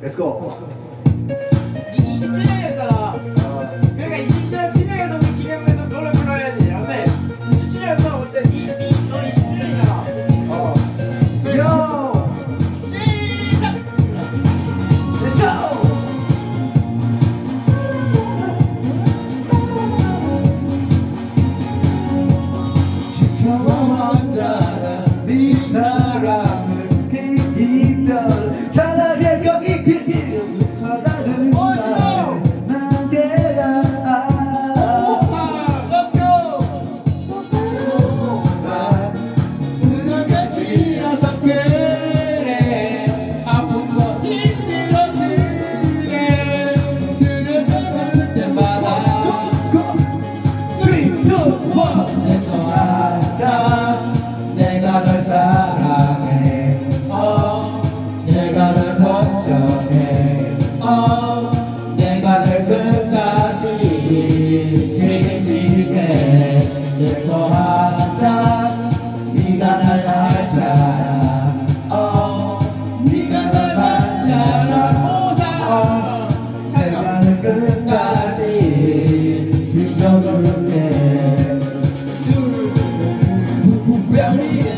Let's go. 27년이었잖아. 그러니까 27년 치명에서 우리 기념에서 노래 불러야지. 근데 27년에서 올때 니너 27년이잖아. 어. Yo. 시작. Let's go. 지켜봐만 자라 네 어 내가 널 끝까지 책임질게 내거 하자 네가 날 알잖아 어 네가 날 알잖아 어 내가 널 끝까지 지켜줄게 차려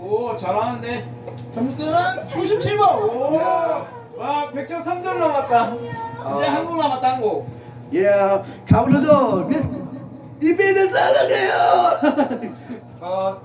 오 잘하는데 점수는 97번 오와 100점 3점 남았다 이제 아. 한곡 남았다 한곡 예. 미스 이비는 사랑해요. 어